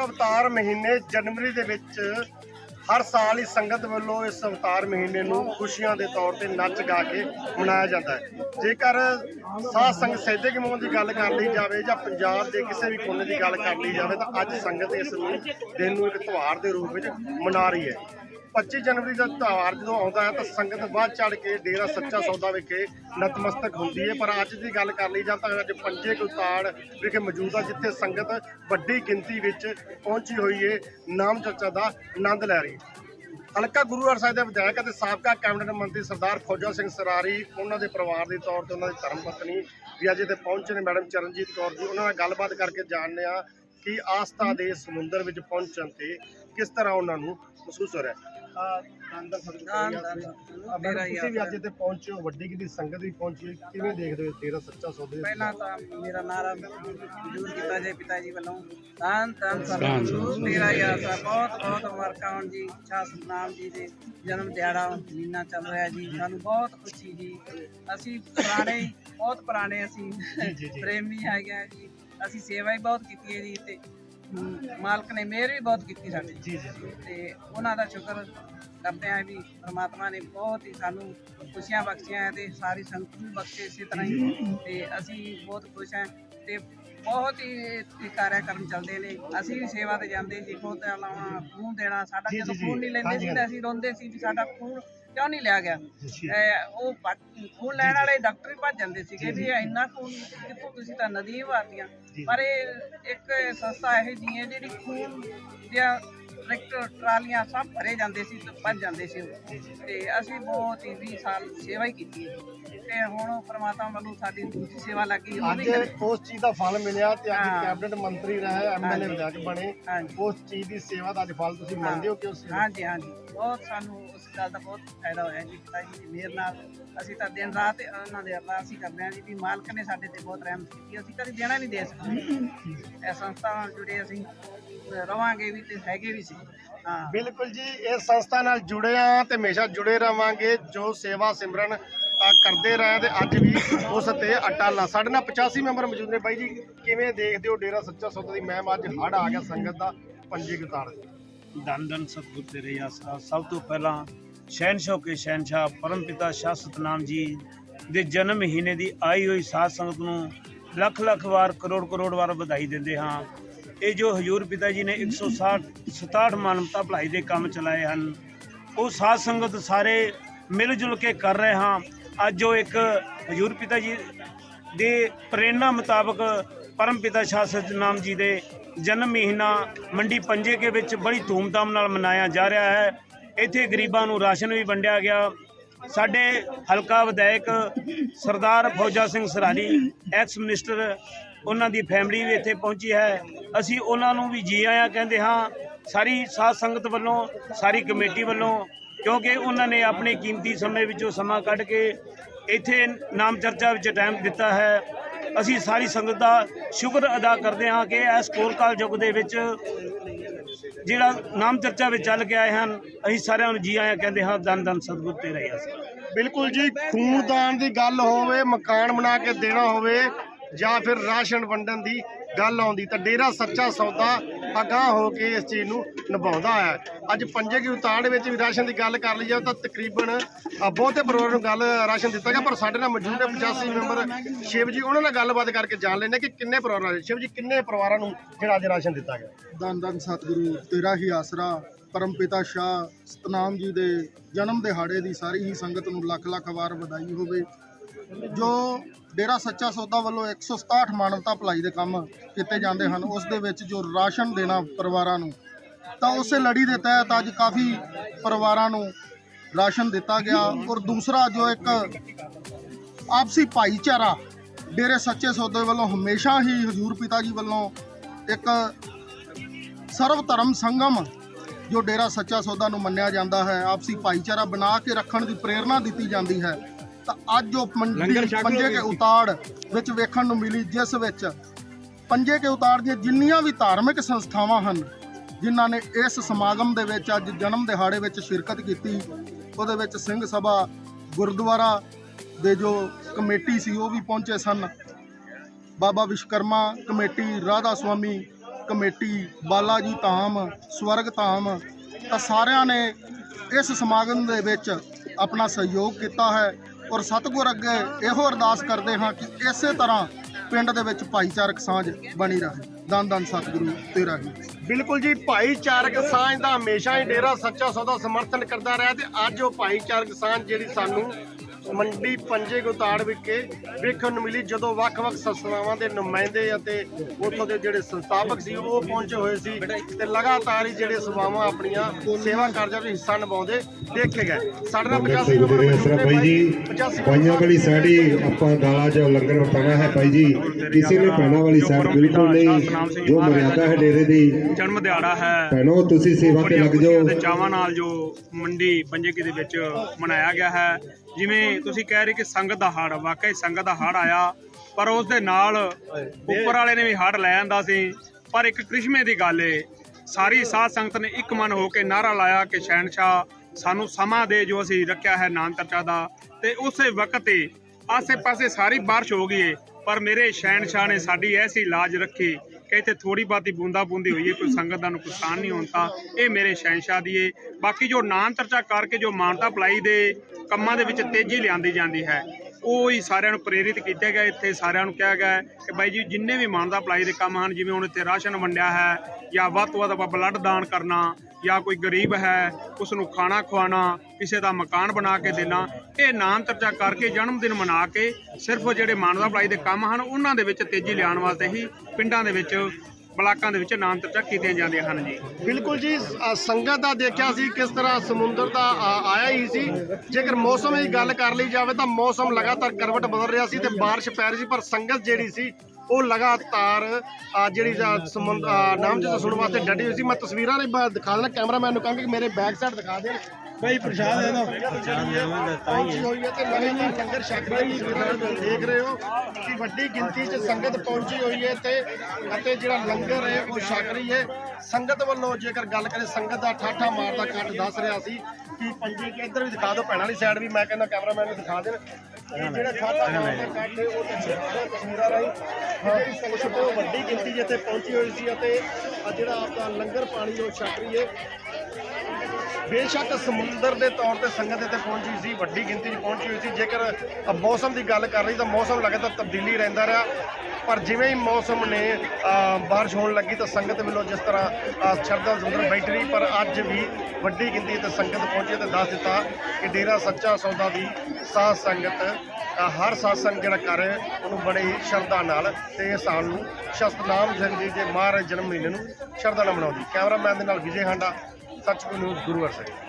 ਅਵਤਾਰ ਮਹੀਨੇ ਜਨਵਰੀ ਦੇ ਵਿੱਚ ਹਰ ਸਾਲ ਹੀ ਸੰਗਤ ਵੱਲੋਂ ਇਸ ਅਵਤਾਰ ਮਹੀਨੇ ਨੂੰ ਖੁਸ਼ੀਆਂ ਦੇ ਤੌਰ ਤੇ ਨੱਚ ਗਾ ਕੇ ਮਨਾਇਆ ਜਾਂਦਾ ਹੈ। ਜੇਕਰ ਸਾਧ ਸੰਗ ਸਹਿਜੇ ਮੋਹਨ ਦੀ ਗੱਲ ਕਰ ਲਈ ਜਾਵੇ ਜਾਂ ਪੰਜਾਬ ਦੇ ਕਿਸੇ ਵੀ ਕੋਨੇ ਦੀ ਗੱਲ ਕਰ ਲਈ ਜਾਵੇ ਤਾਂ ਅੱਜ ਸੰਗਤ ਇਸ ਨੂੰ ਦਿਨ ਨੂੰ ਇੱਕ ਤਿਉਹਾਰ ਦੇ ਰੂਪ ਵਿੱਚ ਮਨਾ ਰਹੀ ਹੈ। 25 ਜਨਵਰੀ ਦਾ ਤਿਉਹਾਰ ਜਦੋਂ ਆਉਂਦਾ ਹੈ ਤਾਂ ਸੰਗਤ ਵੱਧ ਚੜ ਕੇ ਡੇਰਾ ਸੱਚਾ ਸੌਦਾ ਵਿਖੇ ਨਤਮਸਤਕ ਹੁੰਦੀ ਹੈ। ਪਰ ਅੱਜ ਦੀ ਗੱਲ ਕਰ ਲਈ ਜਾਂ ਤਾਂ ਅੱਜ ਪੰਜੇ ਕੁ ਵਿਖੇ ਮੌਜੂਦ ਆ, ਜਿੱਥੇ ਸੰਗਤ ਵੱਡੀ ਗਿਣਤੀ ਵਿੱਚ ਪਹੁੰਚੀ ਹੋਈ ਹੈ ਨਾਮ ਚਰਚਾ ਦਾ ਆਨੰਦ ਲੈ ਰਹੀ ਹੈ। ਹਲਕਾ ਗੁਰੂ ਹਰ ਸਾਹਿਬ ਦੇ ਵਿਧਾਇਕ ਅਤੇ ਸਾਬਕਾ ਕੈਬਨਿਟ ਮੰਤਰੀ ਸਰਦਾਰ ਖੋਜਾ ਸਿੰਘ ਸਰਾਰੀ, ਉਹਨਾਂ ਦੇ ਪਰਿਵਾਰ ਦੇ ਤੌਰ ਤੇ ਉਹਨਾਂ ਦੀ ਧਰਮ ਪਤਨੀ ਵੀ ਅੱਜ ਇੱਥੇ ਪਹੁੰਚੇ ਨੇ। ਮੈਡਮ ਚਰਨਜੀਤ ਕੌਰ ਜੀ, ਉਹਨਾਂ ਨਾਲ ਗੱਲਬਾਤ ਕਰਕੇ ਜਾਣਦੇ ਆ ਕਿ ਆਸਥਾ ਦੇ ਸਮੁੰਦਰ ਵਿੱਚ ਪਹੁੰਚਣ ਤੇ ਕਿਸ ਤਰ੍ਹਾਂ ਉਹਨਾਂ ਨੂੰ ਮਹਿਸੂਸ ਹੋ ਰਿਹਾ ਹੈ ਆ ਅੰਦਰ ਧੰਨ ਧੰਨ ਮੇਰਾ ਤੁਸੀਂ ਵੀ ਅੱਜ ਇੱਥੇ ਪਹੁੰਚੇ ਹੋ ਵੱਡੀ ਗਿਣਤੀ ਸੰਗਤ ਵੀ ਪਹੁੰਚੀ ਹੈ ਕਿਵੇਂ ਦੇਖਦੇ ਹੋ ਤੇਰਾ ਸੱਚਾ ਸੌਦੇ ਦੇ ਪਹਿਲਾਂ ਤਾਂ ਮੇਰਾ ਨਾਰਾ ਜ਼ਰੂਰ ਕੀਤਾ ਜਾਏ ਪਿਤਾ ਜੀ ਵੱਲੋਂ। ਧੰਨ ਧੰਨ ਸਤਿਗੁਰੂ ਮੇਰਾ ਯਾਰ ਸਾਹਿਬ ਬਹੁਤ ਬਹੁਤ ਮੁਬਾਰਕਾਂ ਹੋਣ ਜੀ। ਸ਼ਾਹ ਸਤਨਾਮ ਜੀ ਦੇ ਜਨਮ ਦਿਹਾੜਾ ਮਹੀਨਾ ਚੱਲ ਰਿਹਾ ਜੀ। ਸਾਨੂੰ ਬਹੁਤ ਖੁਸ਼ੀ ਜੀ। ਅਸੀਂ ਪੁਰਾਣੇ ਬਹੁਤ ਪੁਰਾਣੇ ਅਸੀਂ। ਪ੍ਰੇਮੀ ਹੈਗੇ ਆ ਜੀ। ਅਸੀਂ ਸੇਵਾ ਹੀ ਬਹੁਤ ਕੀਤੀ ਹੈ ਜੀ ਤੇ ਮਾਲਕ ਨੇ ਮਿਹਰ ਵੀ ਬਹੁਤ ਕੀਤੀ ਸਾਡੀ। ਜੀ ਜੀ ਤੇ ਉਹਨਾਂ ਦਾ ਸ਼ੁਕਰ ਕਰਦੇ ਆਂ ਵੀ ਪ੍ਰਮਾਤਮਾ ਨੇ ਬਹੁਤ ਹੀ ਸਾਨੂੰ ਖੁਸ਼ੀਆਂ ਬਖਸ਼ੀਆਂ ਹੈ ਤੇ ਸਾਰੀ ਸੰਗਤ ਨੂੰ ਬਖਸ਼ੇ ਇਸੇ ਤਰ੍ਹਾਂ ਹੀ। ਤੇ ਅਸੀਂ ਬਹੁਤ ਖੁਸ਼ ਹਾਂ ਤੇ ਬਹੁਤ ਹੀ ਇਹ ਕਾਰਿਆਕਰਮ ਚੱਲਦੇ ਨੇ। ਅਸੀਂ ਵੀ ਸੇਵਾ ਤੇ ਜਾਂਦੇ ਸੀ ਖੂਨ ਤੇ ਲਾਉਣਾ ਖੂਨ ਦੇਣਾ ਸਾਡਾ ਜਦੋਂ। ਖੂਨ ਨਹੀਂ ਲੈਂਦੇ ਸੀ ਤਾਂ ਅਸੀਂ ਰੋਂਦੇ ਸੀ ਵੀ ਸਾਡਾ ਖੂਨ ਕਿਉਂ ਨਹੀਂ ਲਿਆ ਗਿਆ ਉਹ ਖੂਨ ਲੈਣ ਵਾਲੇ ਡਾਕਟਰ ਹੀ ਭੱਜ ਜਾਂਦੇ ਸੀਗੇ ਵੀ ਇੰਨਾ ਖੂਨ ਕਿੱਥੋਂ ਤੁਸੀਂ ਤਾਂ ਨਦੀ ਵਾਰਦੀਆਂ ਜੀ। ਪਰ ਇਹ ਇੱਕ ਸੰਸਥਾ ਇਹ ਜੀ ਹੈ ਜਿਹੜੀ ਖੂਨ ਦੀਆਂ ਟਰੈਕਟਰ ਟਰਾਲੀਆਂ ਸਭ ਭਰੇ ਜਾਂਦੇ ਸੀ ਤੇ ਭੱਜ ਜਾਂਦੇ ਸੀ। ਤੇ ਅਸੀਂ ਬਹੁਤ ਹੀ 20 ਸਾਲ ਸੇਵਾ ਹੀ ਕੀਤੀ ਹੈ ਤੇ ਹੁਣ ਪ੍ਰਮਾਤਮਾ ਵੱਲੋਂ ਸਾਡੀ ਦੂਜੀ ਸੇਵਾ ਲੱਗੀ ਅੱਜ। ਉਸ ਚੀਜ਼ ਦਾ ਫਲ ਮਿਲਿਆ ਤੇ ਅੱਜ ਹਾਂ। ਕੈਬਨਿਟ ਮੰਤਰੀ ਰਹੇ ਐਮਐਲਏ। ਵਿਧਾਇਕ ਬਣੇ ਉਸ ਚੀਜ਼ ਦੀ ਸੇਵਾ ਦਾ ਅੱਜ ਫਲ ਤੁਸੀਂ ਮੰਨਦੇ ਹੋ ਕਿ ਉਸ ਹਾਂਜੀ ਹਾਂਜੀ ਬਹੁਤ ਸਾਨੂੰ ਉਸ ਗੱਲ ਦਾ ਬਹੁਤ ਫਾਇਦਾ ਹੋਇਆ ਜੀ, ਪਿਤਾ ਜੀ ਦੀ ਮਿਹਰ ਨਾਲ। ਅਸੀਂ ਤਾਂ ਦਿਨ ਰਾਤ ਉਹਨਾਂ ਦੇ ਅਰਦਾਸ ਹੀ ਕਰਦੇ ਹਾਂ ਜੀ ਵੀ ਮਾਲਕ ਨੇ ਸਾਡੇ ਤੇ ਬਹੁਤ ਰਹਿਮਤ ਕੀਤੀ, ਅਸੀਂ ਕਦੇ ਦੇਣਾ ਨਹੀਂ ਦੇ ਸਕਦੇ। ਇਹ ਸੰਸਥਾ ਨਾਲ ਜੁੜੇ ਅਸੀਂ, ਰਵਾਂਗੇ ਵੀ ਤੇ ਹੈਗੇ ਵੀ ਸੀ। ਹਾਂ। ਬਿਲਕੁਲ ਜੀ, ਇਸ ਸੰਸਥਾ ਨਾਲ ਜੁੜੇ ਆ ਤੇ ਹਮੇਸ਼ਾ ਜੁੜੇ ਰਵਾਂਗੇ ਜੋ ਸੇਵਾ ਸਿਮਰਨ ਕਰਦੇ ਰਹੇ ਤੇ ਅੱਜ ਵੀ ਉਸ ਤੇ ਅਟਲ ਸਾਡੇ ਨਾਲ 85 ਮੈਂਬਰ ਮੌਜੂਦ ਨੇ। ਬਾਈ ਜੀ, ਕਿਵੇਂ ਦੇਖਦੇ ਹੋ ਡੇਰਾ ਸੱਚਾ ਸੌਦਾ ਦੀ ਮਹਿਮ? ਅੱਜ ਹੜ ਆ ਗਿਆ, ਸੰਗਤ ਦਾ ਪੰਜੀ ਗੁਤਾਰ ਧੰਨ ਧੰਨ ਸਤਿਗੁਰ ਤੇਰੇ ਆਸਰਾ। ਸਭ ਤੋਂ ਪਹਿਲਾਂ ਸ਼ਹਿਨਸ਼ਾਹ ਕੇ ਸ਼ਹਿਨਸ਼ਾਹ, ਪਰਮ ਪਿਤਾ ਸ਼ਾਹ ਸਤਨਾਮ ਜੀ ਦੇ ਜਨਮ ਮਹੀਨੇ ਦੀ ਆਈ ਹੋਈ ਸਾਧ ਸੰਗਤ ਨੂੰ ਲੱਖ ਲੱਖ ਵਾਰ, ਕਰੋੜ ਕਰੋੜ ਵਾਰ ਵਧਾਈ ਦਿੰਦੇ ਹਾਂ। ਇਹ ਜੋ ਹਜੂਰ ਪਿਤਾ ਜੀ ਨੇ 160 67 ਮਾਨਵਤਾ ਭਲਾਈ ਦੇ ਕੰਮ ਚਲਾਏ ਹਨ, ਉਹ ਸਾਧ ਸੰਗਤ ਸਾਰੇ ਮਿਲ ਜੁਲ ਕੇ ਕਰ ਰਹੇ ਹਾਂ। ਅੱਜ ਉਹ ਇੱਕ ਹਜੂਰ ਪਿਤਾ ਜੀ ਦੇ ਪ੍ਰੇਰਣਾ ਮੁਤਾਬਕ ਪਰਮ ਪਿਤਾ ਸ਼ਾਹ ਸਤਨਾਮ ਜੀ ਦੇ ਜਨਮ ਮਹੀਨਾ ਮੰਡੀ ਪੰਜੇ ਕੇ ਵਿੱਚ ਬੜੀ ਧੂਮਧਾਮ ਨਾਲ ਮਨਾਇਆ ਜਾ ਰਿਹਾ ਹੈ। ਇੱਥੇ ਗਰੀਬਾਂ ਨੂੰ ਰਾਸ਼ਨ ਵੀ ਵੰਡਿਆ ਗਿਆ। ਸਾਡੇ ਹਲਕਾ ਵਿਧਾਇਕ ਸਰਦਾਰ ਫੌਜਾ ਸਿੰਘ ਸਰਾਰੀ, ਐਕਸ ਮਿਨਿਸਟਰ, ਉਹਨਾਂ ਦੀ ਫੈਮਿਲੀ ਵੀ ਇੱਥੇ ਪਹੁੰਚੀ ਹੈ। ਅਸੀਂ ਉਹਨਾਂ ਨੂੰ ਵੀ ਜੀ ਆਇਆਂ ਕਹਿੰਦੇ ਹਾਂ, ਸਾਰੀ ਸਾਧ ਸੰਗਤ ਵੱਲੋਂ, ਸਾਰੀ ਕਮੇਟੀ ਵੱਲੋਂ, ਕਿਉਂਕਿ ਉਹਨਾਂ ਨੇ ਆਪਣੇ ਕੀਮਤੀ ਸਮੇਂ ਵਿੱਚੋਂ ਸਮਾਂ ਕੱਢ ਕੇ ਇੱਥੇ ਨਾਮ ਚਰਚਾ ਵਿੱਚ ਟਾਈਮ ਦਿੱਤਾ ਹੈ। ਅਸੀਂ ਸਾਰੀ ਸੰਗਤ ਦਾ ਸ਼ੁਕਰ ਅਦਾ ਕਰਦੇ ਹਾਂ ਕਿ ਇਸ ਕੋਰ ਕਾਲ ਯੁੱਗ ਦੇ ਵਿੱਚ ਜਿਹੜਾ ਨਾਮ ਚਰਚਾ ਵਿੱਚ ਚੱਲ ਕੇ ਆਏ ਹਨ, ਅਸੀਂ ਸਾਰਿਆਂ ਨੂੰ ਜੀ ਆਇਆਂ ਕਹਿੰਦੇ ਹਾਂ ਦਨ ਦਨ ਸਤਿਗੁਰ ਤੇ ਰਹਿਆ ਬਿਲਕੁਲ ਜੀ, ਖੂਨਦਾਨ ਦੀ ਗੱਲ ਹੋਵੇ, ਮਕਾਨ ਬਣਾ ਕੇ ਦੇਣਾ ਹੋਵੇ ਜਾਂ ਫਿਰ ਰਾਸ਼ਨ ਵੰਡਣ ਦੀ ਗੱਲ ਆਉਂਦੀ, ਤਾਂ ਡੇਰਾ ਸੱਚਾ ਸੌਦਾ ਅਗਾਹ ਹੋ ਕੇ ਇਸ ਚੀਜ਼ ਨੂੰ ਨਿਭਾਉਂਦਾ ਹੈ। ਅੱਜ ਪੰਜੇ ਕੀ ਉਤਾੜ ਵਿੱਚ ਵੀ ਰਾਸ਼ਨ ਦੀ ਗੱਲ ਕਰ ਲਈ ਜਾਵੇ ਤਾਂ ਤਕਰੀਬਨ ਬਹੁਤੇ ਪਰਿਵਾਰ ਨੂੰ ਗੱਲ ਰਾਸ਼ਨ ਦਿੱਤਾ ਗਿਆ, ਪਰ ਸਾਡੇ ਨਾਲ ਮੌਜੂਦ ਹੈ 85 ਮੈਂਬਰ। ਸ਼ਿਵ ਜੀ, ਉਹਨਾਂ ਨਾਲ ਗੱਲਬਾਤ ਕਰਕੇ ਜਾਣ ਲੈਣੇ ਕਿ ਕਿੰਨੇ ਪਰਿਵਾਰਾਂ ਨੂੰ ਸ਼ਿਵ ਜੀ, ਕਿੰਨੇ ਪਰਿਵਾਰਾਂ ਨੂੰ ਜਿਹੜਾ ਅੱਜ ਰਾਸ਼ਨ ਦਿੱਤਾ ਗਿਆ? ਧੰਨ ਧੰਨ ਸਤਿਗੁਰੂ, ਤੇਰਾ ਹੀ ਆਸਰਾ, ਪਰਮਪਿਤਾ ਸ਼ਾਹ, ਸਤਨਾਮ ਜੀ ਦੇ ਜਨਮ ਦਿਹਾੜੇ ਦੀ ਸਾਰੀ ਹੀ ਸੰਗਤ ਨੂੰ ਲੱਖ ਲੱਖ ਵਾਰ ਵਧਾਈ ਹੋਵੇ। ਜੋ ਡੇਰਾ ਸੱਚਾ ਸੌਦਾ ਵੱਲੋਂ 167 ਮਾਨਵਤਾ ਭਲਾਈ ਦੇ ਕੰਮ ਕੀਤੇ ਜਾਂਦੇ ਹਨ, ਉਸ ਦੇ ਵਿੱਚ ਜੋ ਰਾਸ਼ਨ ਦੇਣਾ ਪਰਿਵਾਰਾਂ ਨੂੰ, ਤਾਂ ਉਸੇ ਲੜੀ ਦੇ ਤਹਿਤ ਅੱਜ ਕਾਫੀ ਪਰਿਵਾਰਾਂ ਨੂੰ ਰਾਸ਼ਨ ਦਿੱਤਾ ਗਿਆ ਔਰ ਦੂਸਰਾ ਜੋ ਇੱਕ ਆਪਸੀ ਭਾਈਚਾਰਾ ਡੇਰੇ ਸੱਚੇ ਸੌਦੇ ਵੱਲੋਂ ਹਮੇਸ਼ਾ ਹੀ ਹਜੂਰ ਪਿਤਾ ਜੀ ਵੱਲੋਂ ਇੱਕ ਸਰਵ ਧਰਮ ਸੰਗਮ ਜੋ ਡੇਰਾ ਸੱਚਾ ਸੌਦਾ ਨੂੰ ਮੰਨਿਆ ਜਾਂਦਾ ਹੈ, ਆਪਸੀ ਭਾਈਚਾਰਾ ਬਣਾ ਕੇ ਰੱਖਣ ਦੀ ਪ੍ਰੇਰਣਾ ਦਿੱਤੀ ਜਾਂਦੀ ਹੈ। ਤਾਂ ਅੱਜ ਜੋ ਮੰਡੀ ਪੰਜੇ ਕੇ ਉਤਾੜ ਵਿੱਚ ਵੇਖਣ ਨੂੰ ਮਿਲੀ ਜਿਸ ਵਿੱਚ ਪੰਜੇ ਕੇ ਉਤਾੜ ਦੀਆਂ ਜਿੰਨੀਆਂ ਵੀ ਧਾਰਮਿਕ ਸੰਸਥਾਵਾਂ ਹਨ ਜਿਨ੍ਹਾਂ ਨੇ ਇਸ ਸਮਾਗਮ ਦੇ ਵਿੱਚ ਅੱਜ ਜਨਮ ਦਿਹਾੜੇ ਵਿੱਚ ਸ਼ਿਰਕਤ ਕੀਤੀ। ਉਹਦੇ ਵਿੱਚ ਸਿੰਘ ਸਭਾ ਗੁਰਦੁਆਰਾ ਦੇ ਜੋ ਕਮੇਟੀ ਸੀ ਉਹ ਵੀ ਪਹੁੰਚੇ ਸਨ। ਬਾਬਾ ਵਿਸ਼ਕਰਮਾ ਕਮੇਟੀ ਰਾਧਾ ਸੁਆਮੀ ਕਮੇਟੀ ਬਾਲਾ ਜੀ ਧਾਮ ਸਵਰਗ ਧਾਮ ਤਾਂ ਸਾਰਿਆਂ ਨੇ ਇਸ ਸਮਾਗਮ ਦੇ ਵਿੱਚ ਆਪਣਾ ਸਹਿਯੋਗ ਕੀਤਾ ਹੈ। ਔਰ ਸਤਿਗੁਰ ਅੱਗੇ ਇਹੋ ਅਰਦਾਸ ਕਰਦੇ ਹਾਂ ਕਿ ਇਸੇ ਤਰ੍ਹਾਂ ਪਿੰਡ ਦੇ ਵਿੱਚ ਭਾਈਚਾਰਕ ਸਾਂਝ ਬਣੀ ਰਹੇ। ਦਨ ਦਨ ਸਤਿਗੁਰੂ ਤੇਰਾ ਹੀ। ਬਿਲਕੁਲ ਜੀ, ਭਾਈਚਾਰਕ ਸਾਂਝ ਦਾ ਹਮੇਸ਼ਾ ਹੀ ਡੇਰਾ ਸੱਚਾ ਸੌਦਾ ਸਮਰਥਨ ਕਰਦਾ ਰਿਹਾ ਤੇ ਅੱਜ ਉਹ ਭਾਈਚਾਰਕ ਸਾਂਝ ਜਿਹੜੀ ਸਾਨੂੰ ਮੰਡੀ ਪੰਜੇ ਗੁਤਾੜ ਵਿਖੇ ਵੇਖਣ ਨੂੰ ਮਿਲੀ, ਜਦੋਂ ਵੱਖ-ਵੱਖ ਸੰਸਥਾਵਾਂ ਦੇ ਨੁਮਾਇੰਦੇ ਅਤੇ ਉੱਥੋਂ ਦੇ ਜਿਹੜੇ ਸੰਸਥਾਪਕ ਸੀ, ਉਹ ਪਹੁੰਚੇ ਹੋਏ ਸੀ ਤੇ ਲਗਾਤਾਰ ਹੀ ਜਿਹੜੇ ਸਭਾਵਾਂ ਆਪਣੀਆਂ ਸੇਵਾ ਕਾਰਜਾਂ ਵਿੱਚ ਹਿੱਸਾ ਨਿਭਾਉਂਦੇ ਦੇਖੇ ਗਏ ਸਾਡੇ ਨਾਲ 85 ਸੰਗਤ ਨੰਬਰ ਦੇ ਮੌਜੂਦ ਅਸਰਾ ਨੇ ਭਾਈ ਜੀ 85 ਪਾਈਆਂ ਵਾਲੀ ਸਾਈਡ ਹੀ ਆਪਾਂ ਦਾਲਾਂ ਚ ਲੰਗਰ ਵਰਤਾਣਾ ਹੈ ਭਾਈ ਜੀ। ਕਿਸੇ ਨੇ ਪੈਣਾ ਵਾਲੀ ਸਾਈਡ ਬਿਲਕੁਲ ਨਹੀਂ ਜੋ ਮਰਿਆਦਾ ਹੈ ਡੇਰੇ ਦੀ। ਜਨਮ ਦਿਹਾੜਾ ਹੈ। ਭੈਣੋ ਤੁਸੀਂ ਸੇਵਾ ਤੇ ਬੜੀਆਂ ਲੱਗ ਖੁਸ਼ੀਆਂ ਜਾਓ। ਤੇ ਚਾਵਾਂ ਨਾਲ ਜੋ ਮੰਡੀ ਪੰਜੇਕੀ ਦੇ ਵਿੱਚ ਮਨਾਇਆ ਗਿਆ ਹੈ। ਜਿਵੇਂ ਤੁਸੀਂ ਕਹਿ ਰਹੇ ਕਿ ਸੰਗਤ ਦਾ ਹੜ ਵਾਕਈ ਸੰਗਤ ਦਾ ਹੜ ਆਇਆ ਪਰ ਉਸ ਦੇ ਨਾਲ ਉੱਪਰ ਵਾਲੇ ਨੇ ਵੀ ਹੜ ਲੈ ਆਂਦਾ ਸੀ। ਪਰ ਇੱਕ ਕ੍ਰਿਸ਼ਮੇ ਦੀ ਗੱਲ ਏ ਸਾਰੀ ਸਾਧ ਸੰਗਤ ਨੇ ਇੱਕ ਮਨ ਹੋ ਕੇ ਨਾਰਾ ਲਾਇਆ ਕਿ ਸ਼ਹਿਨशाह ਸਾਨੂੰ ਸਮਾਂ ਦੇ ਜੋ ਅਸੀਂ ਰੱਖਿਆ ਹੈ ਨਾਨ ਚਰਚਾ ਦਾ, ਤੇ ਉਸੇ ਵਕਤ ਤੇ ਆਸੇ-ਪਾਸੇ ਸਾਰੀ بارش ਹੋ ਗਈ ਏ, ਪਰ ਮੇਰੇ ਸ਼ਹਿਨशाह ਨੇ ਸਾਡੀ ਐਸੀ ਲਾਜ ਰੱਖੀ ਕਿ ਇੱਥੇ ਥੋੜੀ ਬਾਤੀ ਬੂੰਦਾ ਬੂੰਦੀ ਹੋਈ ਏ, ਕੋਈ ਸੰਗਤ ਦਾ ਨੁਕਸਾਨ ਨਹੀਂ ਹੁੰਦਾ ਇਹ ਮੇਰੇ ਸ਼ਹਿਨशाह ਦੀ ਏ। ਬਾਕੀ ਜੋ ਨਾਨ ਚਰਚਾ ਕਰਕੇ ਜੋ ਮਾਨਤਾ ਭਲਾਈ ਦੇ ਕੰਮਾਂ ਦੇ ਵਿੱਚ ਤੇਜ਼ੀ ਲਿਆਂਦੀ ਜਾਂਦੀ ਹੈ ਉਹ ਹੀ ਸਾਰਿਆਂ ਨੂੰ ਪ੍ਰੇਰਿਤ ਕੀਤਾ ਗਿਆ, ਇੱਥੇ ਸਾਰਿਆਂ ਨੂੰ ਕਿਹਾ ਗਿਆ ਕਿ ਬਾਈ ਜੀ, ਜਿੰਨੇ ਵੀ ਮਾਨਤਾ ਭਲਾਈ ਦੇ ਕੰਮ ਹਨ, ਜਿਵੇਂ ਹੁਣ ਇੱਥੇ ਰਾਸ਼ਨ ਵੰਡਿਆ ਹੈ, ਜਾਂ ਵੱਧ ਤੋਂ ਵੱਧ ਆਪਾਂ ਬਲੱਡ ਦਾਨ ਕਰਨਾ, ਜਾਂ ਕੋਈ ਗਰੀਬ ਹੈ ਉਸ ਨੂੰ ਖਾਣਾ ਖਵਾਉਣਾ, ਕਿਸੇ ਦਾ ਮਕਾਨ ਬਣਾ ਕੇ ਦੇਣਾ, ਇਹ ਨਾਮ ਚਰਚਾ ਕਰਕੇ, ਜਨਮ ਦਿਨ ਮਨਾ ਕੇ, ਸਿਰਫ ਜਿਹੜੇ ਮਾਨਵਤਾ ਭਲਾਈ ਦੇ ਕੰਮ ਹਨ, ਉਹਨਾਂ ਦੇ ਵਿੱਚ ਤੇਜ਼ੀ ਲਿਆਉਣ ਵਾਸਤੇ ਹੀ ਪਿੰਡਾਂ ਦੇ ਵਿੱਚ ਬਲਾਕਾਂ ਦੇ ਵਿੱਚ ਨਾਮ ਚਰਚਾ ਕੀਤੀਆਂ ਜਾਂਦੀਆਂ ਹਨ ਜੀ। ਬਿਲਕੁਲ ਜੀ ਅ, ਸੰਗਤ ਦਾ ਦੇਖਿਆ ਸੀ ਕਿਸ ਤਰ੍ਹਾਂ ਸਮੁੰਦਰ ਦਾ ਅ, ਆਇਆ ਹੀ ਸੀ। ਜੇਕਰ ਮੌਸਮ ਦੀ ਗੱਲ ਕਰ ਲਈ ਜਾਵੇ ਤਾਂ ਮੌਸਮ ਲਗਾਤਾਰ ਕਰਵਟ ਬਦਲ ਰਿਹਾ ਸੀ ਤੇ ਬਾਰਿਸ਼ ਪੈ ਰਹੀ ਸੀ ਪਰ ਸੰਗਤ ਜਿਹੜੀ ਸੀ ਉਹ ਲਗਾਤਾਰ ਅ, ਜਿਹੜੀ ਜਾਂ ਸਮੁੰਦਰ ਨਾਮ ਜਿਹਾ ਸੁਣਨ ਵਾਸਤੇ ਡਟੀ ਹੋਈ ਸੀ। ਮੈਂ ਤਸਵੀਰਾਂ ਨੇ ਬ- ਦਿਖਾ ਦੇਣਾ ਕੈਮਰਾਮੈਨ ਨੂੰ ਕਹਾਂਗਾ ਕਿ ਮੇਰੇ ਬੈਕ ਸਾਈਡ ਦਿਖਾ ਦੇਣ। ਬਈ ਪ੍ਰਸ਼ਾਦ ਹੈ ਨਾ ਪਹੁੰਚੀ ਹੋਈ ਹੈ ਤੇ ਲਗਾਤਾਰ ਲੰਗਰ ਛਕ ਰਹੀ ਹੈ ਦੇਖ ਰਹੇ ਹੋ ਕਿ ਵੱਡੀ ਗਿਣਤੀ 'ਚ ਸੰਗਤ ਪਹੁੰਚੀ ਹੋਈ ਹੈ ਤੇ ਅਤੇ ਜਿਹੜਾ ਲੰਗਰ ਹੈ ਉਹ ਛਕ ਰਹੀ ਹੈ। ਸੰਗਤ ਵੱਲੋਂ ਜੇਕਰ ਗੱਲ ਕਰੇ ਸੰਗਤ ਦਾ ਠਾਠਾ ਮਾਰਦਾ ਕੱਟ ਦੱਸ ਰਿਹਾ ਸੀ ਕਿ ਪੰਜੀ ਕਿ ਇੱਧਰ ਵੀ ਦਿਖਾ ਦਿਓ ਭੈਣਾਂ ਵਾਲੀ ਸਾਈਡ ਵੀ ਮੈਂ ਕਹਿੰਦਾ ਕੈਮਰਾਮੈਨ ਨੂੰ ਦਿਖਾ ਦੇਣ। ਇਹ ਜਿਹੜਾ ਠਾਠਾ ਮਾਰਦਾ ਕੱਟ ਹੈ ਉਹ ਤਸਵੀਰਾਂ ਰਾਹੀਂ। ਹਾਂ ਕਿ ਸੰਗਤ ਵੱਡੀ ਗਿਣਤੀ ਇੱਥੇ ਪਹੁੰਚੀ ਹੋਈ ਸੀ ਅਤੇ ਜਿਹੜਾ ਆਪਦਾ ਲੰਗਰ ਪਾਣੀ ਉਹ ਛਕ ਰਹੀ ਹੈ। ਬੇਸ਼ੱਕ ਸਮੁੰਦਰ ਦੇ ਤੌਰ ਤੇ ਸੰਗਤ ਇੱਥੇ ਪਹੁੰਚੀ ਸੀ ਵੱਡੀ ਗਿਣਤੀ 'ਚ ਪਹੁੰਚੀ ਹੋਈ ਸੀ। ਜੇਕਰ ਮੌਸਮ ਦੀ ਗੱਲ ਕਰ ਰਹੀ ਤਾਂ ਮੌਸਮ ਲਗਾਤਾਰ ਤਬਦੀਲੀ ਰਹਿੰਦਾ ਰਿਹਾ। ਪਰ ਜਿਵੇਂ ਹੀ ਮੌਸਮ ਨੇ ਅ, ਬਾਰਿਸ਼ ਹੋਣ ਲੱਗੀ ਤਾਂ ਸੰਗਤ ਵੱਲੋਂ ਜਿਸ ਤਰ੍ਹਾਂ ਸ਼ਰਧਾ ਸੁੰਦਰ ਬੈਠ ਰਹੀ। ਪਰ ਅੱਜ ਵੀ ਵੱਡੀ ਗਿਣਤੀ ਤੇ ਸੰਗਤ ਪਹੁੰਚੀ ਤੇ ਦੱਸ ਦਿੱਤਾ ਕਿ ਡੇਰਾ ਸੱਚਾ ਸੌਦਾ ਦੀ ਸਾਧ ਸੰਗਤ ਅ, ਹਰ ਸਾਸੰਗ ਜਿਹੜਾ ਕਰ ਰਿਹਾ ਉਹਨੂੰ ਬੜੇ ਸ਼ਰਧਾ ਨਾਲ ਤੇ ਸਾਲ ਨੂੰ ਸ਼ਸਤਨਾਮ ਸਿੰਘ ਜੀ ਦੇ ਮਹਾਰਾਜ ਜਨਮ ਮਹੀਨੇ ਨੂੰ ਸ਼ਰਧਾ ਨਾਲ ਮਨਾਉਂਦੀ। ਕੈਮਰਾਮੈਨ ਦੇ ਨਾਲ ਵਿਜੇ ਹਾਂਡਾ ತಚ್ಕೊಂಡು ದೂರವರ್ಸಾಗಿದೆ